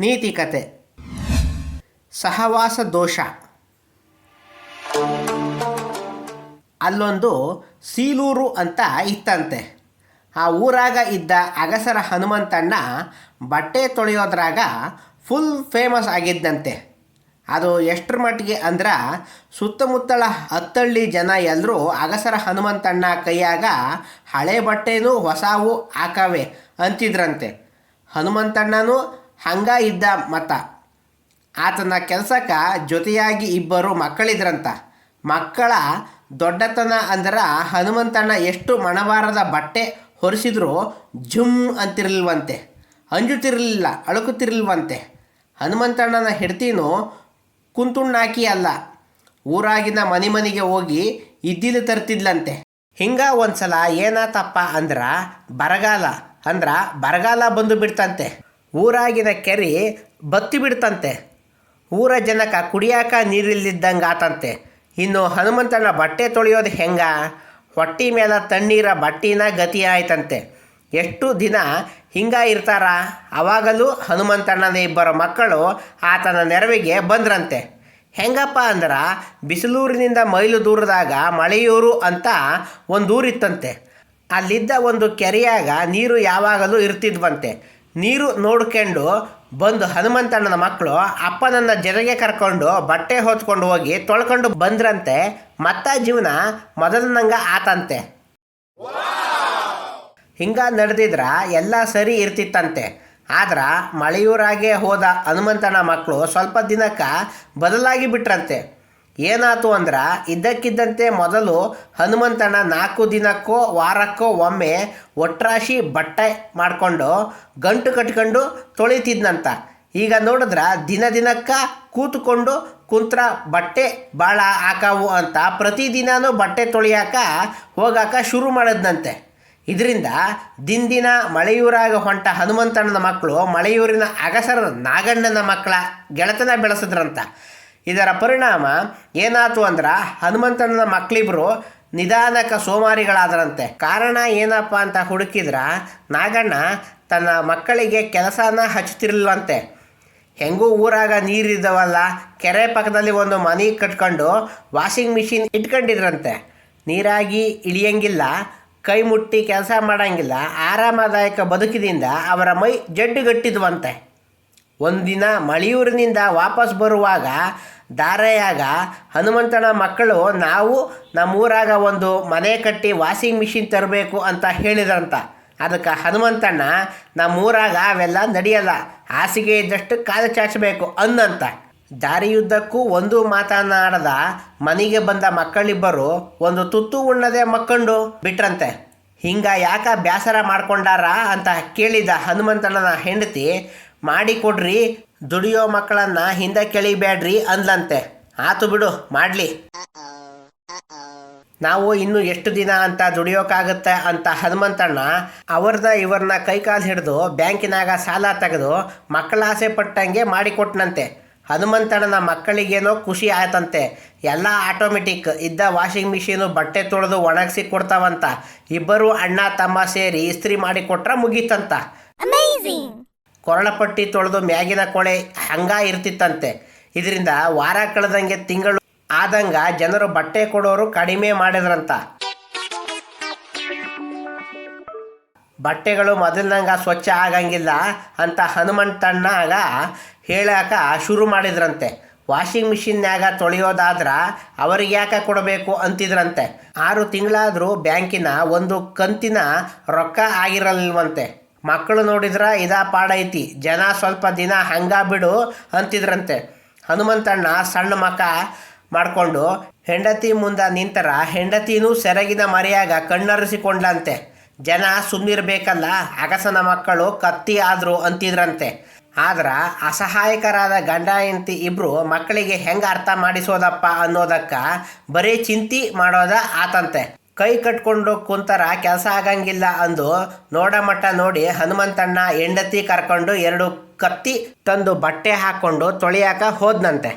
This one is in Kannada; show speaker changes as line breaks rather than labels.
ನೀತಿ ಕತೆ ಸಹವಾಸ ದೋಷ. ಅಲ್ಲೊಂದು ಸೀಲೂರು ಅಂತ ಇತ್ತಂತೆ. ಆ ಊರಾಗ ಇದ್ದ ಅಗಸರ ಹನುಮಂತಣ್ಣ ಬಟ್ಟೆ ತೊಳೆಯೋದ್ರಾಗ ಫುಲ್ ಫೇಮಸ್ ಆಗಿದ್ದಂತೆ. ಅದು ಎಷ್ಟರ ಮಟ್ಟಿಗೆ ಅಂದ್ರೆ ಸುತ್ತಮುತ್ತಲ ಹತ್ತಳ್ಳಿ ಜನ ಎಲ್ಲರೂ ಅಗಸರ ಹನುಮಂತಣ್ಣ ಕೈಯಾಗ ಹಳೆ ಬಟ್ಟೆನೂ ಹೊಸವು ಹಾಕವೆ ಅಂತಿದ್ರಂತೆ. ಹನುಮಂತಣ್ಣನೂ ಹಂಗ ಇದ್ದ ಮತ. ಆತನ ಕೆಲಸಕ್ಕೆ ಜೊತೆಯಾಗಿ ಇಬ್ಬರು ಮಕ್ಕಳಿದ್ರಂತ. ಮಕ್ಕಳ ದೊಡ್ಡತನ ಅಂದ್ರೆ ಹನುಮಂತಣ್ಣ ಎಷ್ಟು ಮಣವಾರದ ಬಟ್ಟೆ ಹೊರಿಸಿದ್ರು ಝುಮ್ ಅಂತಿರಲಿಲ್ವಂತೆ. ಅಂಜುತ್ತಿರಲಿಲ್ಲ, ಅಳುಕುತ್ತಿರಲಿಲ್ವಂತೆ. ಹನುಮಂತಣ್ಣನ ಹೆಡ್ತೀನೂ ಕುಂತುಣ್ಣಾಕಿ ಅಲ್ಲ. ಊರಾಗಿನ ಮನೆ ಮನೆಗೆ ಹೋಗಿ ಇದ್ದಿಲು ತರ್ತಿದ್ಲಂತೆ. ಹಿಂಗ ಒಂದ್ಸಲ ಏನಾತಪ್ಪ ಅಂದ್ರ ಬರಗಾಲ ಅಂದ್ರ ಬರಗಾಲ ಬಂದು ಬಿಡ್ತಂತೆ. ಊರಾಗಿನ ಕೆರೆ ಬತ್ತಿ ಬಿಡ್ತಂತೆ. ಊರ ಜನಕ ಕುಡಿಯಾಕ ನೀರಿಲ್ದಿದ್ದಂಗೆ ಆತಂತೆ. ಇನ್ನು ಹನುಮಂತನ ಬಟ್ಟೆ ತೊಳೆಯೋದು ಹೆಂಗ? ಹೊಟ್ಟಿ ಮೇಲೆ ತಣ್ಣೀರ ಬಟ್ಟಿನ ಗತಿ ಆಯ್ತಂತೆ. ಎಷ್ಟು ದಿನ ಹಿಂಗ ಇರ್ತಾರ? ಅವಾಗಲೂ ಹನುಮಂತಣ್ಣನ ಇಬ್ಬರು ಮಕ್ಕಳು ಆತನ ನೆರವಿಗೆ ಬಂದ್ರಂತೆ. ಹೆಂಗಪ್ಪ ಅಂದ್ರೆ ಬಿಸಿಲೂರಿನಿಂದ ಮೈಲು ದೂರದಾಗ ಮಳೆಯೂರು ಅಂತ ಒಂದು ಊರಿತ್ತಂತೆ ಅಲ್ಲಿದ್ದ ಒಂದು ಕೆರೆಯಾಗ ನೀರು ಯಾವಾಗಲೂ ಇರ್ತಿದ್ವಂತೆ. ನೀರು ನೋಡ್ಕೊಂಡು ಬಂದು ಹನುಮಂತಣ್ಣನ ಮಕ್ಕಳು ಅಪ್ಪನನ್ನ ಜರೆಗೆ ಕರ್ಕೊಂಡು ಬಟ್ಟೆ ಹೊತ್ಕೊಂಡು ಹೋಗಿ ತೊಳ್ಕೊಂಡು ಬಂದ್ರಂತೆ, ಮತ್ತ ಜೀವನ ಮೊದಲನಂಗ ಆತಂತೆ. ಹಿಂಗ ನಡೆದಿದ್ರ ಎಲ್ಲ ಸರಿ ಇರ್ತಿತ್ತಂತೆ. ಆದ್ರ ಮಳೆಯೂರಾಗೆ ಹೋದ ಹನುಮಂತಣ್ಣ ಮಕ್ಕಳು ಸ್ವಲ್ಪ ದಿನಕ್ಕೆ ಬದಲಾಗಿ ಬಿಟ್ರಂತೆ. ಏನಾತು ಅಂದ್ರೆ ಇದ್ದಕ್ಕಿದ್ದಂತೆ ಮೊದಲು ಹನುಮಂತನ ನಾಲ್ಕು ದಿನಕ್ಕೋ ವಾರಕ್ಕೋ ಒಮ್ಮೆ ಒಟ್ರಾಶಿ ಬಟ್ಟೆ ಮಾಡಿಕೊಂಡು ಗಂಟು ಕಟ್ಕೊಂಡು ತೊಳಿತಿದ್ನಂತ. ಈಗ ನೋಡಿದ್ರೆ ದಿನ ದಿನಕ್ಕ ಕೂತ್ಕೊಂಡು ಕುಂತ್ರ ಬಟ್ಟೆ ಭಾಳ ಹಾಕಾವು ಅಂತ ಪ್ರತಿದಿನನೂ ಬಟ್ಟೆ ತೊಳಿಯಾಕ ಹೋಗಾಕ ಶುರು ಮಾಡಿದ್ನಂತೆ. ಇದರಿಂದ ದಿನ ದಿನ ಮಳೆಯೂರಾಗ ಹೊಂಟ ಹನುಮಂತಣ್ಣನ ಮಕ್ಕಳು ಮಳೆಯೂರಿನ ಅಗಸರ ನಾಗಣ್ಣನ ಮಕ್ಕಳ ಗೆಳೆತನ ಬೆಳೆಸಿದ್ರಂತ. ಇದರ ಪರಿಣಾಮ ಏನಾಯ್ತು ಅಂದ್ರೆ ಹನುಮಂತನ ಮಕ್ಕಳಿಬ್ರು ನಿಧಾನಕ ಸೋಮಾರಿಗಳಾದರಂತೆ. ಕಾರಣ ಏನಪ್ಪ ಅಂತ ಹುಡುಕಿದ್ರ ನಾಗಣ್ಣ ತನ್ನ ಮಕ್ಕಳಿಗೆ ಕೆಲಸನ ಹಚ್ಚುತ್ತಿರಲಿಲ್ವಂತೆ ಹೆಂಗೂ ಊರಾಗ ನೀರಿದ್ದವಲ್ಲ, ಕೆರೆ ಪಕ್ಕದಲ್ಲಿ ಒಂದು ಮನೆ ಕಟ್ಕೊಂಡು ವಾಷಿಂಗ್ ಮಿಷಿನ್ ಇಟ್ಕೊಂಡಿದ್ರಂತೆ. ನೀರಾಗಿ ಇಳಿಯಂಗಿಲ್ಲ, ಕೈ ಮುಟ್ಟಿ ಕೆಲಸ ಮಾಡಂಗಿಲ್ಲ, ಆರಾಮದಾಯಕ ಬದುಕಿದಿಂದ ಅವರ ಮೈ ಜಡ್ಡುಗಟ್ಟಿದ್ವಂತೆ. ಒಂದಿನ ಮಳೆಯೂರಿನಿಂದ ವಾಪಸ್ ಬರುವಾಗ ದಾರೆಯಾಗ ಹನುಮಂತನ ಮಕ್ಕಳು, ನಾವು ನಮ್ಮೂರಾಗ ಒಂದು ಮನೆ ಕಟ್ಟಿ ವಾಷಿಂಗ್ ಮಿಷಿನ್ ತರಬೇಕು ಅಂತ ಹೇಳಿದ್ರಂತ. ಅದಕ್ಕೆ ಹನುಮಂತಣ್ಣ, ನಮ್ಮೂರಾಗ ಅವೆಲ್ಲ ನಡೆಯಲ್ಲ. ಹಾಸಿಗೆ ಇದ್ದಷ್ಟು ಕಾಲು ಚಾಚಬೇಕು ಅಂದಂತ ದಾರಿಯುದ್ದಕ್ಕೂ ಒಂದು ಮಾತನಾಡದ ಮನೆಗೆ ಬಂದ ಮಕ್ಕಳಿಬ್ಬರು, ಒಂದು ತುತ್ತು ಉಣ್ಣದೆ ಮಕ್ಕಂಡು ಬಿಟ್ರಂತೆ. ಹಿಂಗ ಯಾಕ ಬೇಸರ ಮಾಡ್ಕೊಂಡಾರ? ಅಂತ ಕೇಳಿದ ಹನುಮಂತಣ್ಣನ ಹೆಂಡತಿ, ಮಾಡಿಕೊಡ್ರಿ ದುಡಿಯೋ ಮಕ್ಕಳನ್ನ ಹಿಂದೆ ಕೆಳಿಬೇಡ್ರಿ ಅಂದ್ಲಂತೆ. ಆತು ಬಿಡು, ಮಾಡ್ಲಿ. ನಾವು ಇನ್ನು ಎಷ್ಟು ದಿನ ಅಂತ ದುಡಿಯೋಕ್ಕಾಗತ್ತೆ ಅಂತ ಹನುಮಂತಣ್ಣ ಅವ್ರನ್ನ ಇವ್ರನ್ನ ಕೈಕಾಲು ಹಿಡಿದು ಬ್ಯಾಂಕಿನಾಗ ಸಾಲ ತೆಗೆದು ಮಕ್ಕಳ ಆಸೆ ಪಟ್ಟಂಗೆ ಮಾಡಿಕೊಟ್ನಂತೆ. ಹನುಮಂತಣ್ಣನ ಮಕ್ಕಳಿಗೇನೋ ಖುಷಿ ಆಯ್ತಂತೆ. ಎಲ್ಲ ಆಟೋಮೆಟಿಕ್, ಇದ್ದ ವಾಷಿಂಗ್ ಮಿಷಿನು ಬಟ್ಟೆ ತೊಳೆದು ಒಣಗಿಸಿ ಕೊಡ್ತಾವಂತ. ಇಬ್ಬರು ಅಣ್ಣ ತಮ್ಮ ಸೇರಿ ಇಸ್ತ್ರಿ ಮಾಡಿ ಕೊಟ್ರೆ ಮುಗೀತಂತ ಕೊರಳಪಟ್ಟಿ ತೊಳೆದು ಮ್ಯಾಗಿನ ಕೊಳೆ ಹಂಗ ಇರ್ತಿತ್ತಂತೆ. ಇದರಿಂದ ವಾರ ಕಳೆದಂಗೆ ತಿಂಗಳು ಆದಂಗ ಜನರು ಬಟ್ಟೆ ಕೊಡೋರು ಕಡಿಮೆ ಮಾಡಿದ್ರಂತ. ಬಟ್ಟೆಗಳು ಮೊದಲಿನಂಗ ಸ್ವಚ್ಛ ಆಗಂಗಿಲ್ಲ ಅಂತ ಹನುಮಂತಣ್ಣಾಗ ಹೇಳಾಕ ಶುರು ಮಾಡಿದ್ರಂತೆ. ವಾಷಿಂಗ್ ಮಿಷಿನ್ಯಾಗ ತೊಳೆಯೋದಾದ್ರ ಅವರಿಗೆ ಯಾಕೆ ಕೊಡಬೇಕು ಅಂತಿದ್ರಂತೆ. ಆರು ತಿಂಗಳಾದರೂ ಬ್ಯಾಂಕಿನ ಒಂದು ಕಂತಿನ ರೊಕ್ಕ ಆಗಿರಲಿಲ್ವಂತೆ. ಮಕ್ಕಳು ನೋಡಿದ್ರೆ ಇದಾ ಪಾಡೈತಿ, ಜನ ಸ್ವಲ್ಪ ದಿನ ಹಂಗ ಬಿಡು ಅಂತಿದ್ರಂತೆ. ಹನುಮಂತಣ್ಣ ಸಣ್ಣ ಮಕ ಮಾಡಿಕೊಂಡು ಹೆಂಡತಿ ಮುಂದ ನಿಂತರ ಹೆಂಡತಿನೂ ಸೆರಗಿನ ಮರೆಯಾಗ ಕಣ್ಣರಿಸಿಕೊಂಡ್ಲಂತೆ ಜನ ಸುಮ್ಮನಿರ್ಬೇಕಲ್ಲ ಅಗಸನ ಮಕ್ಕಳು ಕತ್ತಿ ಆದರು ಅಂತಿದ್ರಂತೆ. ಆದ್ರೆ ಅಸಹಾಯಕರಾದ ಗಂಡ ಹೆಂಡತಿ ಇಬ್ರು ಮಕ್ಕಳಿಗೆ ಹೆಂಗೆ ಅರ್ಥ ಮಾಡಿಸೋದಪ್ಪ ಅನ್ನೋದಕ್ಕ ಬರೀ ಚಿಂತಿ ಮಾಡೋದ ಆತಂತೆ. ಕೈ ಕಟ್ಕೊಂಡು ಕುಂತರ ಕೆಲಸ ಆಗಂಗಿಲ್ಲ ಅಂದು ನೋಡಮಟ್ಟ ನೋಡಿ ಹನುಮಂತಣ್ಣ ಹೆಂಡತಿ ಕರ್ಕೊಂಡು ಎರಡು ಕತ್ತಿ ತಂದು ಬಟ್ಟೆ ಹಾಕೊಂಡು ತೊಳೆಯಾಕ ಹೋದ್ನಂತೆ.